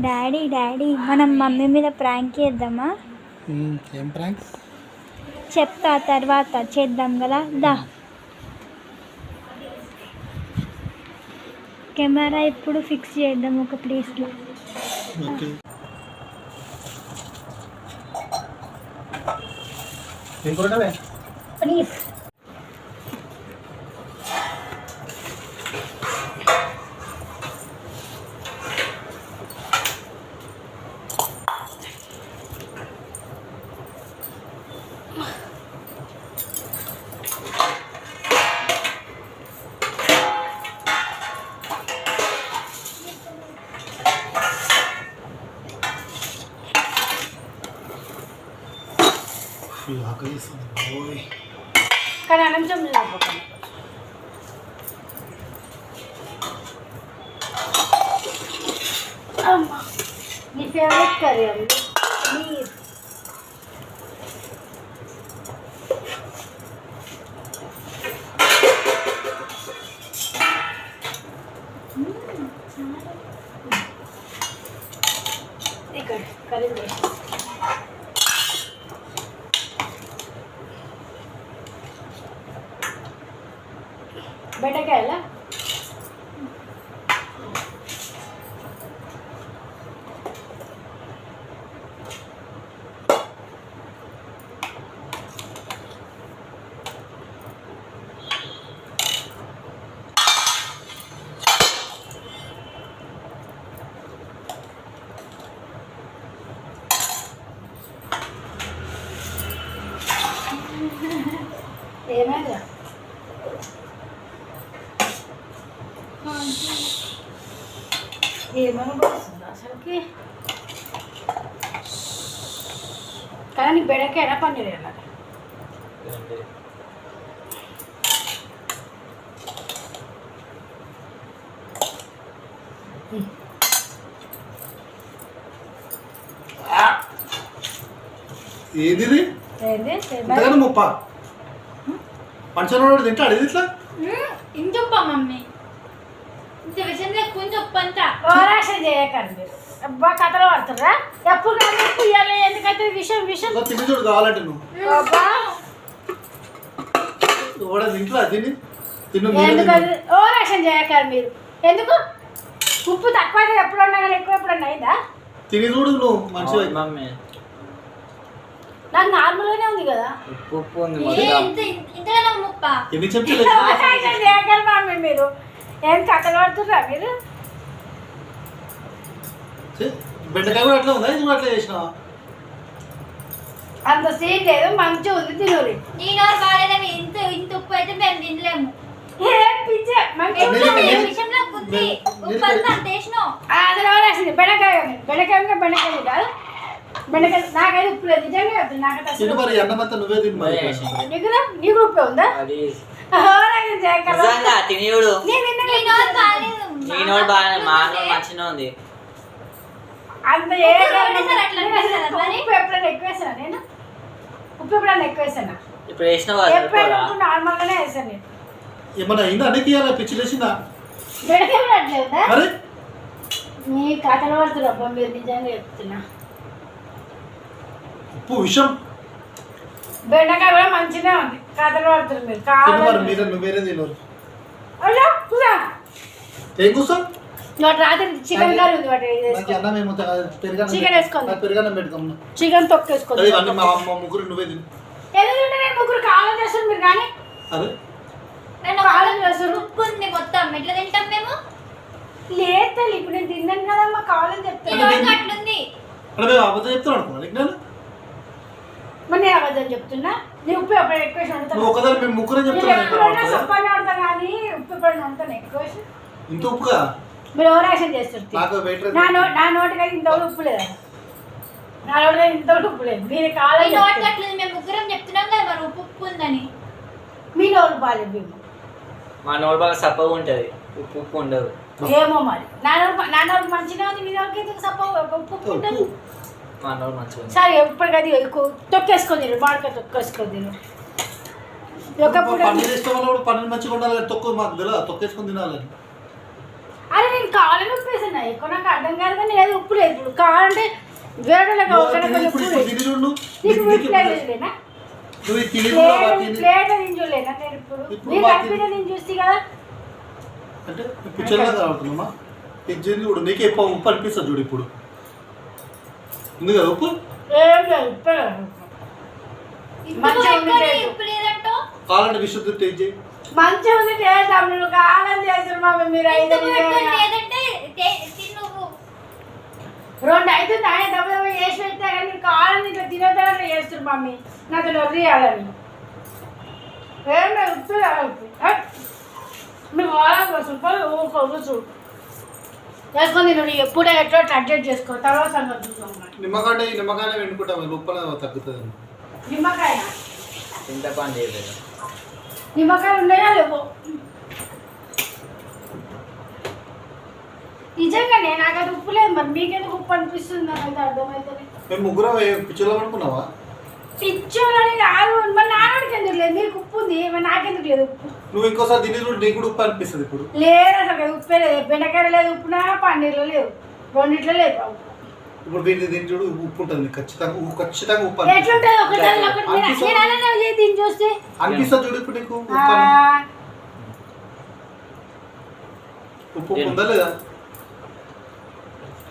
Daddy daddy మనం mummy మీద prank చేద్దామా? ఏం ప్రాంక్? చెప్తా తర్వాత చేద్దాం కదా. దా. కెమెరా ఇప్పుడు ఫిక్స్ చేద్దాం ఒక ప్లేస్లో. ఓకే. కానీ అన్నం చెంబులు ఫేవరెట్ కర్రీ అండి ప్లీజ్ ఇక్కడ కర్రీ బెండకాయలా ఏమైనా ఏమనుకుంటుంది అసలుకి? కానీ నీకు బెడకైనా పన్నీర్ వెళ్ళాలి ఏది ముప్ప? పంచనోడు తింటాడు ఇది ఇట్లా? ఇంచొప్ప మమ్మీ ఇంత విషయం కొంచెం పంట ఓరాక్షన్ చేయకండి. మీరు అబ్బా కథలు పడుతుర్రా ఎప్పుడు ఇవ్వాలి ఎందుకంటే విషయం విషయం తిని చూడు కావాలంటే నువ్వు. అబ్బా. ఓడ తింటా తిని. తిను మీరే ఎందుకంటే తిను. ఓరాక్షన్ చేయకండి మీరు. ఎందుకు? ఉప్పు తక్కువ ఎప్పుడన్నా కానీ ఎక్కువ ఎప్పుడన్నా అయిందా? తిని చూడు నువ్వు మంచిగా మమ్మీ. నాకు నార్మల్గానే ఉంది కదా. ఉప్పు ఉప్పు ఉంది ఇంతగా ముప్ప చెప్తే మమ్మీ మీరు. ఏం కథలు పడుతుర్రా మీరు? బెండకాయ కూడా అట్లా ఉందా? ఇది కూడా అట్లా చేసినావా? అంత సీన్ లేదు మంచిగా ఉంది తినూరి. నేను వాడేదని ఇంత ఇంత ఉప్పు అయితే మేము తినలేము. ఏం పిచ్చే మంచిగా ఉంది. విషయంలో బుద్ధి ఉప్పు అంతా అంత వేసినావు. ఆ, ఎవరేసింది బెండకాయ ఉంది. బెండకాయ ఉంటే బెండకాయ కాదు బెండకాయ నాకైతే ఉప్పు లేదు నిజంగా మరి అన్నమంతా నువ్వే తిను మరి. నీకు ఉప్పు ఉందా? అది? నిజంగా బాగా మంచిగా ఉంది. అంత ఎప్పుడైనా వేసానా నేను ఉప్పు ఎప్పుడైనా వేసానా ఇప్పుడు వేసాను నేను. ఏమన్నా అయిందా అన్నీ తీయాలా పిచ్చి లేచిందా? బెండకాయ కూడా అట్లేదా మరి? నీ కథలు మీరు నిజంగా చెప్తున్నా. ఉప్పు విషం. బెండకాయ కూడా మంచిగానే ఉంది. కథలు పడుతున్నారు మీరు. కావాలి నువ్వేరే తిను. అయ్యో కూరా. ఏం కూర్చో? వాటి రాత్రి చికెన్ కర్రీ ఉంది వాటి నాకు అన్నం ఏమో పెరుగన్నం చికెన్ వేసుకోండి. పెరుగన్నం పెడతాం చికెన్ అదే తొక్కేసుకోండి ఇవన్నీ మా అమ్మ ముగ్గురు నువ్వే తిను. ఎందుకంటే నేను ముగ్గురు కావాలని చేస్తారు మీరు కానీ? అదే. నేను కాలం చేస్తారు ఉప్పు ఉంది మొత్తం. ఎట్లా తింటాం మేము? లేదు ఇప్పుడు నేను తిన్నాను కదమ్మా కావాలని నీ చెప్తాను అట్లుంది అబద్ధం మరి నేను అబద్ధం చెప్తున్నా. నీ ఉప్పు ఎప్పుడు ఎక్కువ నువ్వు ఒకదాని మేము ముగ్గురే సప్పని వండుతాను కానీ ఉప్పు ఎప్పుడైనా వండుతాను? ఎక్కువ ఇంత ఉప్పుగా? మీరు ఓవర్ యాక్షన్ వెయిటర్ నా నో నా నోటికి ఇంత ఉప్పు లేదు? నా నోటికి ఇంత ఉప్పు లేదు. మీరు. అట్లుంది మేము ముగ్గురం చెప్తున్నాం కదా మరి ఉప్పు ఉప్పు ఉందని. మీ నోరు బాగాలేదు మేము మా నోడు బాగా సప్పగా ఉంటుంది. ఉప్పు ఉప్పు ఉండదు. ఏమో మరి. నా నోరు నా నోరు మంచిగా ఉంది మీ నోరుకి ఎందుకు సప్ప ఉప్పు ఉప్పు ఉంటుంది సరే ఎప్పటికది తొక్కేసుకొని తొక్కేసుకొని ఒకప్పుడు మంచిగా ఉండాలి తొక్కు మాకు తెలియదు తొక్కేసుకొని తినాలని అరే నేను కావాలని ఉప్పేసాను ఎక్కువ నాకు అర్థం కాదు కానీ ఉప్పు లేదు. ఇప్పుడు కావాలంటే వేరేలాగా ఇప్పుడు ఉప్పు ఇప్పుడు లేదు ప్లేట్ ఇప్పుడు- తింజులేనా నేను ఇప్పుడు? ఇప్పుడు మీరు బాగా కలిపిన నేను చూస్తే కదా. అంటే ఇది నీకు ఎక్కువ ఉప్పు అనిపిస్తుంది చూడు ఇప్పుడు. ఉంది కదా ఉప్పు? టేస్ట్. కావాలంటే విశుద్ధి టేస్ట్ చేయి. మంచిగా ఉంది చేద్దాం నువ్వు కాలం చేస్తారు మామ మీరు ఐదు రెండు ఐదు నాయ దెబ్బ దెబ్బ చేసి పెట్టా కానీ కావాలని ఇట్లా తినొద్దని చేస్తారు మమ్మీ నాతో నొర్రి చేయాలని ఏం లేదు ఉప్పు. మీకు కావాలి సూపర్ ఊరుకోవచ్చు చేసుకొని నువ్వు ఎప్పుడే ఎట్లా అడ్జస్ట్ చేసుకో తర్వాత సంగతి చూద్దాం మరి. నిమ్మకాయ నిమ్మకాయ వెండుకుంటాం ఉప్పు అనేది తగ్గుతుంది. నిమ్మకాయ? చింతపండు చేయలేదు. నిమ్మకాయలు ఉన్నాయా లేవు? నిజంగానే నాకు అది ఉప్పు లేదు మరి మీకెందుకు ఉప్పు అనిపిస్తుంది నాకు అయితే అర్థమవుతుంది మేము ముగ్గురం పిక్చర్లో పడుకున్నావా పిచ్చోళ్ళని కాదు మరి నాన్నడికి ఎందుకు లేదు? మీకు ఉప్పు ఉంది మరి నాకెందుకు లేదు ఉప్పు? నువ్వు ఇంకోసారి చూడు నీకు కూడా ఉప్పు అనిపిస్తుంది ఇప్పుడు. లేదు అసలు ఉప్పే లేదు. బెండకాయ లేదు ఉప్పునా పన్నీర్లో లేదు రెండిట్లో లేదు. ఇప్పుడు దీన్ని తిని చూడు ఉప్పు ఉంటుంది నీకు ఖచ్చితంగా ఉప్పు ఖచ్చితంగా ఉప్పు అనిపిస్తుంది. ఎట్లుంటుంది ఒకటి నేను దీన్ని చూస్తే? చూడు ఇప్పుడు నీకు ఉప్పు అని. ఉప్పు ఉప్పు ఉందా లేదా?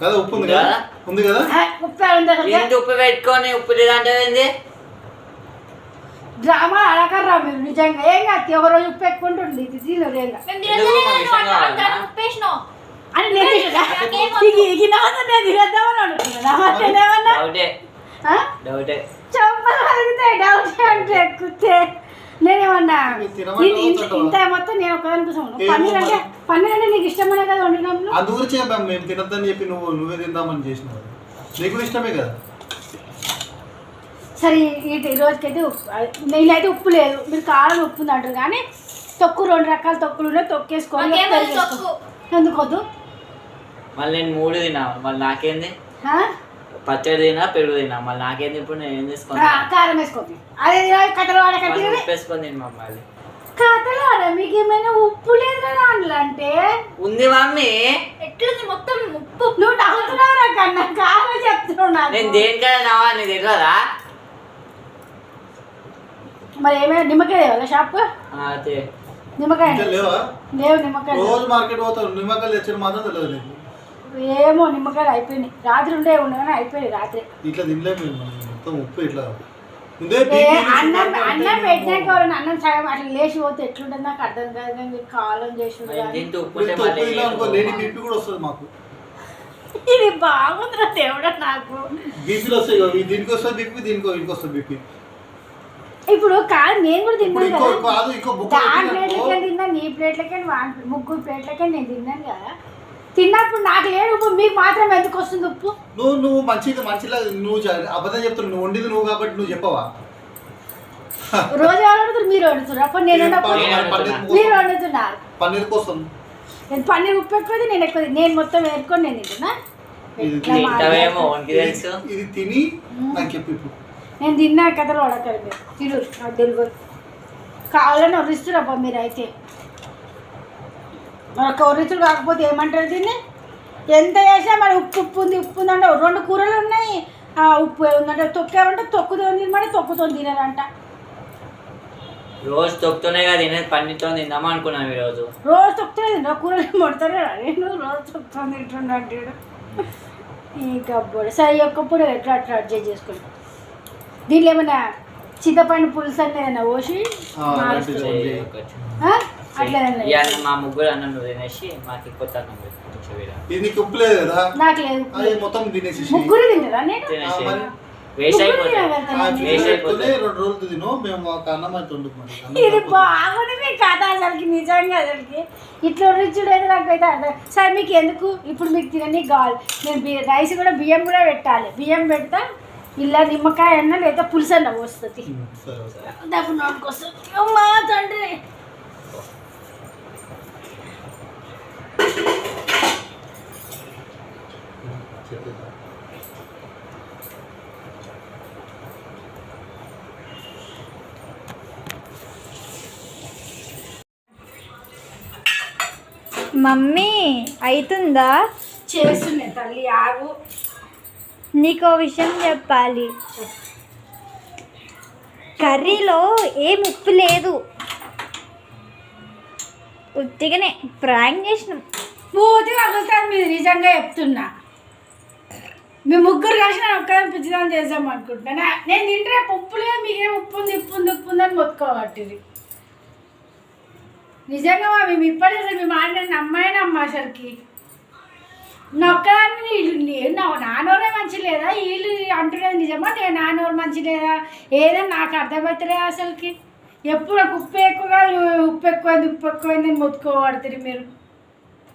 కదా ఉప్పు ఉంది కదా? ఉందా? కదా? ఆ, ఉప్పు ఉంది అసలు? ఇంత ఉప్పు పెట్టుకొని ఉప్పు లేదంటే ఏంది? డ్రామా అడగర్రా మీరు నిజంగా. ఏం కాదు ఒక రోజు ఉప్పు ఎక్కువ ఉంటుంది ఇది? అంతా ఉప్పేసినావు అని నేను నేను తినేద్దామని డౌటే. అంటే ఎక్కుతే నేనేమన్నా ఇంత- మొత్తం నేను ఒకదాని కోసం పన్నీర్ అంటే. పన్నీర్ అంటే నీకు ఇష్టమనే కదా వండినప్పుడు? అందు గురించి మేము మేము తినద్దని చెప్పి నువ్వు నువ్వే తిందామని చేసినావు. నీకు ఇష్టమే కదా? సరే ఈ ఈ రోజుకైతే ఉప్పు నేనైతే ఉప్పు లేదు. మీరు కారం ఉప్పు ఉంది అంటారు కానీ తొక్కు రెండు రకాల తొక్కులు ఉన్నాయి. తొక్కేసుకొని మాకేమో పెరుగు తొక్కు. వేసుకో. ఎందుకు వద్దు? మళ్ళీ నేను మూడు తినా మళ్ళీ నాకేంది? పచ్చడి తినా పెరుగు తినా మళ్ళీ నాకేంది ఇప్పుడు? నేను ఏం ఆ, చేసుకున్నా కారం వేసుకోండి. అదే కథలు తిన్నా మళ్ళీ. కథలు వాడ మీకు ఏమైనా ఉప్పు లేదు కదా అందులో అంటే? ఉంది మమ్మీ. ఎట్లుంది మొత్తం ఉప్పు? నువ్వు నవ్వుతున్నావు కన్నా కారం చెప్తున్నావు. నేను దేనికైనా నవ్వా నీకు తెలియదా మరి ఏమైనా నిమ్మకాయ తేవాలా షాప్ అదే. నిమ్మకాయ లేవా? లేవు నిమ్మకాయలు రోజు మార్కెట్ పోతావు నిమ్మకాయలు తెచ్చిన మాత్రం తెలియదు నీకు. ఏమో నిమ్మకాయలు అయిపోయినాయి. రాత్రి ఉండే ఉండగానే అయిపోయినాయి రాత్రి. ఇట్లా తినలేము మేము. మొత్తం ఉప్పు ఇట్లా. ముందే ఏ, అన్నం అన్నం పెట్టినాక ఎవరైనా అన్నం సగం అట్లా లేచి పోతే ఎట్లుంటుంది నాకు అర్థం కాదు కానీ కాలం చేసి దీంతో ఉప్పు ఉంటే మళ్ళీ అనుకో లేని బీపీ కూడా వస్తుంది మాకు. ఇది బాగుందిరా దేవుడా నాకు. బీపీలు వస్తాయి ఇగో. దీనికి వస్తుంది బీపీ దీనికి వస్తుంది బీపీ. ఇప్పుడు కాదు నేను కూడా తిన్నాను దాని ప్లేట్లకే తిన్నా నీ ప్లేట్లకే ముగ్గురు ప్లేట్లకే నేను తిన్నాను కదా. తిన్నప్పుడు నాకు లేదు ఉప్పు మీకు మాత్రం ఎందుకు వస్తుంది ఉప్పు? నువ్వు నువ్వు మంచిది మంచిలా నువ్వు అబద్ధం చెప్తున్నావు. నువ్వు వండింది నువ్వు కాబట్టి నువ్వు చెప్పవా? రోజు ఎవరు వండుతారు? మీరు వండుతున్నారు అప్పుడు నేను. మీరు కోసం- వండుతున్నారు. పన్నీర్ కోసం. నేను పన్నీర్ ఉప్పు ఎక్కువ నేను ఎక్కువ నేను మొత్తం వేరుకొని నేను తింటున్నా. ఇది తిని నాకు చెప్పు ఇప్పుడు. నేను తిన్నా కథలు మీరు తిరు నాకు తెలియదు కావాలని వరిస్తురబ్బా మీరు అయితే మనకు వరిస్తుడు కాకపోతే ఏమంటారు దీన్ని? ఎంత చేసినా మరి ఉప్పు ఉప్పు ఉంది ఉప్పు ఉంది అంటే రెండు కూరలు ఉన్నాయి. ఆ, ఉప్పు ఉందంటే. తొక్కేమంటే తొక్కుతో తినమంటే తొక్కుతో తినారంట. రోజు తొక్కుతూనే కదా తినేది పన్నీర్తో తిందామా అనుకున్నాం ఈరోజు. రోజు తొక్కుతూనే తింటా. కూరలు మొడతారే నేను రోజు తొక్కుతో తింటున్నాడు ఈ కబ్బోడు సరే ఒక్కప్పుడు ఎట్లా అట్లా అడ్జస్ట్ చేసుకుంటాం? దీంట్లో ఏమైనా చింతపండు పులుసు అనేది ఏదైనా పోసి? అట్లా మా ముగ్గురు అన్నం నువ్వు తినేసి మాకు కొత్త అన్నం పెట్టు కొంచెం వేరే. ఇది నీకు ఉప్పు లేదు కదా? నాకు లేదు అది మొత్తం తినేసి ముగ్గురు నేను? వేస్ట్ అయిపోతుంది రెండు రోజులు తిను. మేము అన్నం అయితే ఇది సరిపోతుంది. బాగుంది మీ కథ అసలుకి నిజంగా అసలుకి. ఇట్లా రుచుడు అయితే నాకైతే అర్థం. సరే మీకు ఎందుకు? ఇప్పుడు మీకు తినని కావాలి నేను రైస్ కూడా బియ్యం కూడా పెట్టాలి. బియ్యం పెడతా ఇలా నిమ్మకాయ అన్న లేదా పులుసు అన్న వస్తుంది డబ్బు నోటికి వస్తుంది అమ్మా తండ్రి. మమ్మీ అవుతుందా చేస్తున్నాయి తల్లి ఆగు. నీకో విషయం చెప్పాలి. కర్రీలో ఏం ఉప్పు లేదు. ఉత్తిగానే ప్రాంక్ చేసినాం. పూర్తిగా మీరు నిజంగా చెప్తున్నా. మీ ముగ్గురు కలిసి నేను ఒక్కదాన్ని పిచ్చిదాన్ని చేద్దాం అనుకుంటున్నా నేను తింటే ఉప్పులే మీకేం ఉప్పు ఉంది ఉప్పు ఉంది ఉప్పు ఉంది అని మొత్తుకోబట్టిది నిజంగా మేము ఇప్పటి అసలు మీ మాట నేను నమ్మాయి అసలుకి. నా ఒక్కదాన్ని వీళ్ళు నీ- నా నానోరే మంచి లేదా? వీళ్ళు అంటున్నది నిజమా? నేను నానోరు మంచి లేదా? ఏదో నాకు అర్థమవుతలేదు అసలుకి. ఎప్పుడు నాకు ఉప్పు ఎక్కువగా ఉప్పు ఎక్కువైంది ఉప్పు ఎక్కువైంది అని మొత్తుకోబడుతుంది మీరు?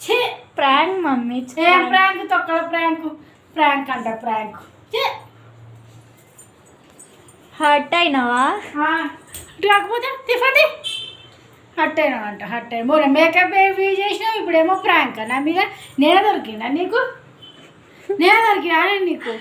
ఛే! ప్రాంక్ మమ్మీ ఏం ప్రాంక్? తొక్కల ప్రాంక్? ప్రాంక్ అంట ప్రాంక్. ఛే! హర్ట్ అయినావా? కాకపోతే తిఫది హట్ అయినా అంట హట్ అయినా మొన్న మేకప్ ఏవి చేసినావు? ఇప్పుడేమో ప్రాంక్ నా మీద నేనే దొరికిందా నీకు? నేనే దొరికినా నీకు?